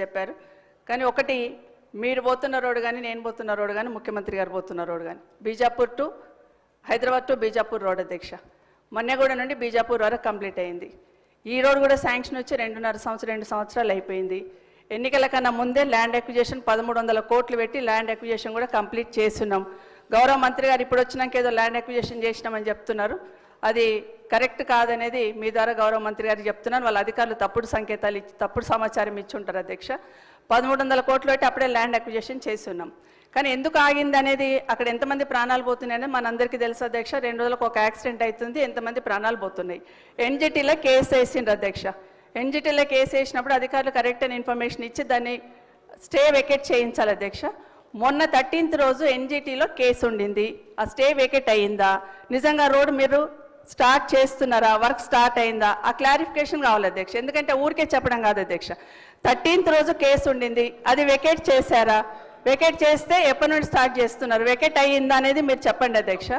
చెప్పారు. కానీ ఒకటి మీరు పోతున్న రోడ్డు కానీ నేను పోతున్న రోడ్డు కానీ ముఖ్యమంత్రి గారు పోతున్న రోడ్డు కానీ Bijapur to Hyderabad to Bijapur road అధ్యక్ష. మొన్నగూడ నుండి బీజాపూర్ వరకు కంప్లీట్ అయింది. ఈ రోడ్ కూడా శాంక్షన్ వచ్చి రెండున్నర సంవత్సరం రెండు సంవత్సరాలు అయిపోయింది. ఎన్నికల కన్నా ముందే ల్యాండ్ అక్విజేషన్ పదమూడు వందల కోట్లు పెట్టి ల్యాండ్ అక్విజేషన్ కూడా కంప్లీట్ చేస్తున్నాం. గౌరవ మంత్రి గారు ఇప్పుడు వచ్చినాక ఏదో ల్యాండ్ అక్విజేషన్ చేసినామని చెప్తున్నారు. అది కరెక్ట్ కాదనేది మీ ద్వారా గౌరవ మంత్రి గారు చెప్తున్నారు. వాళ్ళ అధికారులు తప్పుడు సంకేతాలు ఇచ్చి తప్పుడు సమాచారం ఇచ్చి ఉంటారు అధ్యక్ష. పదమూడు వందల కోట్లు అయితే అప్పుడే ల్యాండ్ అక్విజేషన్ చేసి ఉన్నాం కానీ ఎందుకు ఆగింది అనేది అక్కడ ఎంతమంది ప్రాణాలు పోతున్నాయని మనందరికీ తెలుసు అధ్యక్ష. రెండు రోజులకు ఒక యాక్సిడెంట్ అవుతుంది ఎంతమంది ప్రాణాలు పోతున్నాయి. ఎన్జిటీలో కేసు వేసిండ్రు అధ్యక్ష. ఎన్జిటీలో కేసు వేసినప్పుడు అధికారులు కరెక్ట్ అయిన ఇన్ఫర్మేషన్ ఇచ్చి దాన్ని స్టే వెకెట్ చేయించాలి అధ్యక్ష. మొన్న థర్టీన్త్ రోజు ఎన్జిటీలో కేసు ఉండింది. ఆ స్టే వెకెట్ అయ్యిందా? నిజంగా రోడ్డు మీరు స్టార్ట్ చేస్తున్నారా? వర్క్ స్టార్ట్ అయిందా? ఆ క్లారిఫికేషన్ కావాలి అధ్యక్ష. ఎందుకంటే ఊరికే చెప్పడం కాదు అధ్యక్ష. థర్టీన్త్ రోజు కేసు ఉండింది. అది వెకేట్ చేశారా? వెకేట్ చేస్తే ఎప్పటి నుండి స్టార్ట్ చేస్తున్నారు? వెకేట్ అయ్యిందా అనేది మీరు చెప్పండి అధ్యక్ష.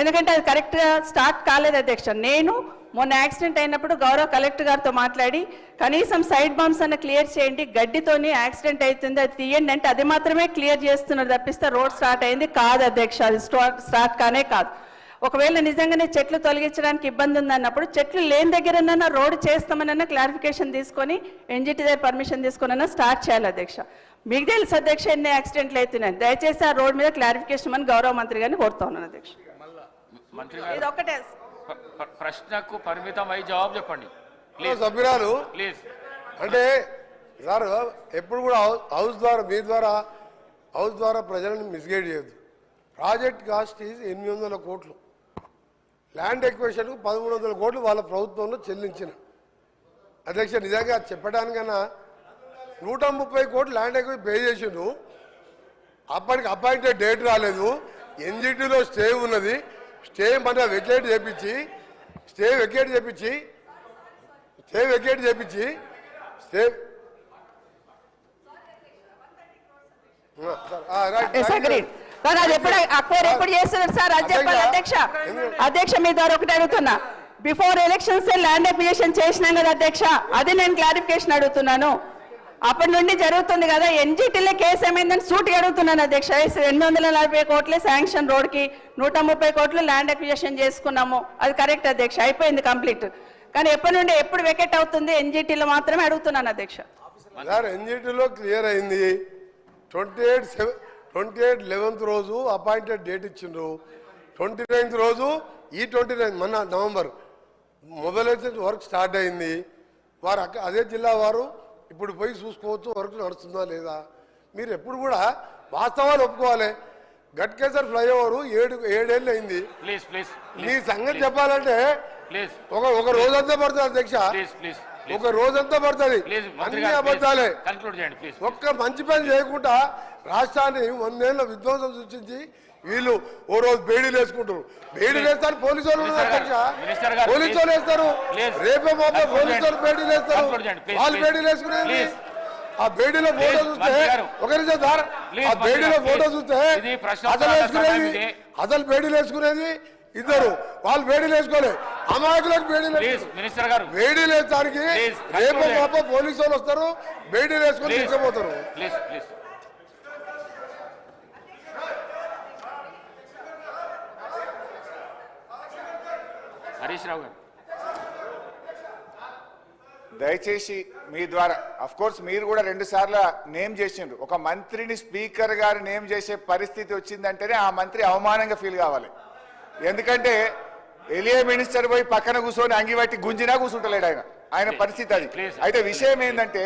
ఎందుకంటే అది కరెక్ట్గా స్టార్ట్ కాలేదు అధ్యక్ష. నేను మొన్న యాక్సిడెంట్ అయినప్పుడు గౌరవ కలెక్టర్ గారితో మాట్లాడి కనీసం సైడ్ బాంబ్స్ అన్న క్లియర్ చేయండి గడ్డితోని యాక్సిడెంట్ అవుతుంది అది తీయండి అంటే అది మాత్రమే క్లియర్ చేస్తున్నారు తప్పిస్తే రోడ్ స్టార్ట్ అయింది కాదు అధ్యక్ష. అది స్టార్ట్ స్టార్ట్ కానే కాదు. ఒకవేళ నిజంగానే చెట్లు తొలగించడానికి ఇబ్బంది ఉందన్నప్పుడు చెట్లు లేని దగ్గరనన్నా రోడ్డు చేస్తామనన్నా క్లారిఫికేషన్ తీసుకొని ఎన్జిటి దగ్గర పర్మిషన్ తీసుకునన్నా స్టార్ట్ చేయాలి అధ్యక్ష. మీకు తెలుసు అధ్యక్ష ఎన్ని యాక్సిడెంట్లు అవుతున్నాయి. దయచేసి ఆ రోడ్ మీద క్లారిఫికేషన్ అని గౌరవ మంత్రి గారిని కోరుతా ఉన్నాను అధ్యక్ష. ఇది ప్రశ్నకు పరిమితం అయి జవాబు చెప్పండి. ప్లీజ్ సభ్యురాలు. ప్లీజ్. అంటే సార్ ఎప్పుడు కూడా హౌస్ ద్వారా మీ ద్వారా హౌస్ ద్వారా ప్రజలను మిస్గైడ్ చేయొద్దు. ప్రాజెక్ట్ కాస్ట్ ఈజ్ ఎనిమిది వందల కోట్లు. ల్యాండ్ ఎక్వేషన్కు పదమూడు వందల కోట్లు వాళ్ళ ప్రభుత్వంలో చెల్లించిన. అధ్యక్ష నిజంగా చెప్పడానికన్నా నూట ముప్పై కోట్లు ల్యాండ్ ఎక్వేషన్ పే చేసిండు. అప్పటికి అపాయింటెడ్ డేట్ రాలేదు. ఎన్జిటిలో స్టే ఉన్నది. స్టే మన వెకేట్ చేపించి స్టే వెకేట్ చేపించి స్టే వెకేట్ చేపించి స్టే రైట్, కానీ అది ఎప్పుడు అక్వైర్ ఎప్పుడు చేస్తున్నారు సార్? అది చెప్పాలి అధ్యక్ష. అధ్యక్ష మీ ద్వారా ఒకటి అడుగుతున్నా. బిఫోర్ ఎలక్షన్స్ ల్యాండ్ అప్లికేషన్ చేసినాం కదా అధ్యక్ష? అది నేను క్లారిఫికేషన్ అడుగుతున్నాను. అప్పటి నుండి జరుగుతుంది కదా ఎన్జిటీలో కేసు ఏమైందని సూటిగా అడుగుతున్నాను అధ్యక్ష. రెండు వందల నలభై కోట్లే శాంక్షన్ రోడ్కి నూట ముప్పై కోట్లు ల్యాండ్ అక్విజిషన్ చేసుకున్నాము. అది కరెక్ట్ అధ్యక్ష అయిపోయింది కంప్లీట్ కానీ ఎప్పటి నుండి ఎప్పుడు వెకెట్ అవుతుంది ఎన్జిటీలో మాత్రమే అడుగుతున్నాను అధ్యక్ష. ఎన్జిటిలో క్లియర్ అయింది. Twenty eight seven twenty eight eleventh రోజు అపాయింటెడ్ డేట్ ఇచ్చిండ్రు. ట్వంటీ నైన్త్ రోజు ఈ ట్వంటీ నైన్త్ మొన్న నవంబర్ మొబైలైజేషన్ వర్క్ స్టార్ట్ అయింది. వారు అదే జిల్లా వారు ఇప్పుడు పోయి చూసుకోవచ్చు వర్క్ నడుస్తుందా లేదా. మీరు ఎప్పుడు కూడా వాస్తవాలు ఒప్పుకోవాలి. గట్కేసర్ ఫ్లైఓవర్ ఏడు ఏడేళ్ళు అయింది. ప్లీజ్ ప్లీజ్ మీ సంగతి చెప్పాలంటే ఒక ఒక రోజంతా పడుతుంది అధ్యక్ష. Please please. ఒక రోజంతా పడుతుంది అన్ని అబద్ధాలే కన్క్లూడ్ చేయండి ప్లీజ్ ఒక్క మంచి పని చేయకుండా రాష్ట్రాన్ని వందేళ్ళ విధ్వంసం సృష్టించి వీళ్ళు ఓ రోజు బేడీలు వేసుకుంటారు బేడీలు వేస్తారు పోలీసు వాళ్ళు పోలీసు వాళ్ళు. వేస్తారు. రేపే మాపే పోలీసు వాళ్ళు. బేడీలు వేస్తారు వాళ్ళు. బేడీలు వేసుకునేది. ఆ బేడీలో ఫోటో చూస్తే మంత్రి గారు. ఒక నిమిషం సార్ ఆ బేడీలో ఫోటో. చూస్తే అసలు వేసుకునేది. అసలు బేడీలు వేసుకునేది ఇద్దరు వాళ్ళు బేడీలు వేసుకోలేదు అమాయకులకు వేసుకున్నారు. మినిస్టర్ గారు. ప్లీజ్, రేపు మాప పోలీసు వాళ్ళు వస్తారు వేడీలు వేసుకొని ప్లీజ్ తీసుకుపోతారు. Please please. హరీష్ రావు గారు. దయచేసి మీ ద్వారా అఫ్ కోర్స్ మీరు కూడా రెండు సార్లు నేమ్ చేసిండ్రు. ఒక మంత్రిని స్పీకర్ గారు నేమ్ చేసే పరిస్థితి వచ్చిందంటేనే ఆ మంత్రి అవమానంగా ఫీల్ కావాలి. ఎందుకంటే ఎలియా మినిస్టర్ పోయి పక్కన కూర్చొని అంగి పట్టి గుంజినా కూర్చుంటలేడు ఆయన. ఆయన పరిస్థితి అది. అయితే విషయం ఏంటంటే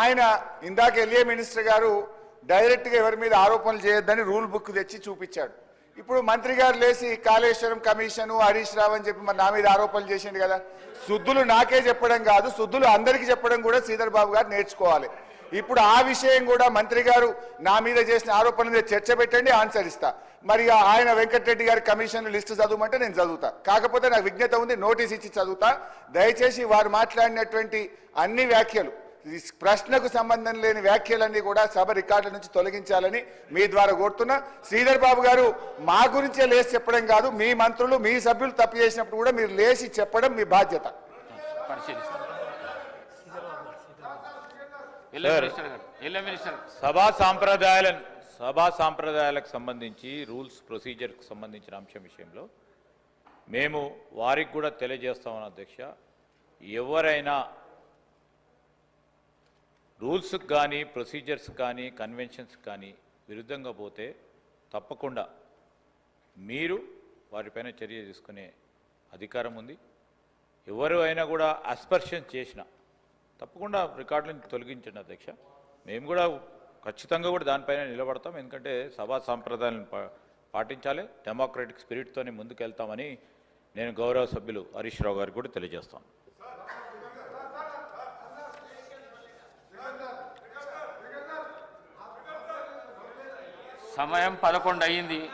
ఆయన ఇందాక ఎలియా మినిస్టర్ గారు డైరెక్ట్గా ఎవరి మీద ఆరోపణలు చేయొద్దని రూల్ బుక్ తెచ్చి చూపించాడు. ఇప్పుడు మంత్రి గారు లేచి కాళేశ్వరం కమిషన్ హరీష్ రావు అని చెప్పి మరి నా మీద ఆరోపణలు చేసిండు కదా. శుద్ధులు నాకే చెప్పడం కాదు శుద్ధులు అందరికీ చెప్పడం కూడా శ్రీధర్ బాబు గారు నేర్చుకోవాలి. ఇప్పుడు ఆ విషయం కూడా మంత్రి గారు నా మీద చేసిన ఆరోపణ మీద చర్చ పెట్టండి ఆన్సర్ ఇస్తా. మరి ఆయన వెంకటరెడ్డి గారి కమిషన్ లిస్టు చదవమంటే నేను చదువుతా. కాకపోతే నాకు విజ్ఞత ఉంది నోటీస్ ఇచ్చి చదువుతా. దయచేసి వారు మాట్లాడినటువంటి అన్ని వ్యాఖ్యలు ప్రశ్నకు సంబంధం లేని వ్యాఖ్యలన్నీ కూడా సభ రికార్డుల నుంచి తొలగించాలని మీ ద్వారా కోరుతున్నా. శ్రీధర్ బాబు గారు మా గురించే లేచి చెప్పడం కాదు మీ మంత్రులు మీ సభ్యులు తప్పు చేసినప్పుడు కూడా మీరు లేచి చెప్పడం మీ బాధ్యత. పరిశీలిస్తారు ఎల్ఎం సార్. మినిస్టర్ గారు ఎల్ఎం మినిస్టర్ సభా సాంప్రదాయాలను సభా సాంప్రదాయాలకు సంబంధించి రూల్స్ ప్రొసీజర్కి సంబంధించిన అంశం విషయంలో మేము వారికి కూడా తెలియజేస్తామని అధ్యక్ష ఎవరైనా రూల్స్కి కానీ ప్రొసీజర్స్ కానీ కన్వెన్షన్స్ కానీ విరుద్ధంగా పోతే తప్పకుండా మీరు వారిపైన చర్య తీసుకునే అధికారం ఉంది. ఎవరు అయినా కూడా అస్పర్షన్ చేసిన తప్పకుండా రికార్డులను తొలగించండి అధ్యక్ష. మేము కూడా ఖచ్చితంగా కూడా దానిపైన నిలబడతాం. ఎందుకంటే సభా సాంప్రదాయాలను పా- పాటించాలి. డెమోక్రటిక్ స్పిరిట్తోనే ముందుకెళ్తామని నేను గౌరవ సభ్యులు హరీష్ రావు గారికి కూడా తెలియజేస్తాను. సమయం పదకొండు అయ్యింది.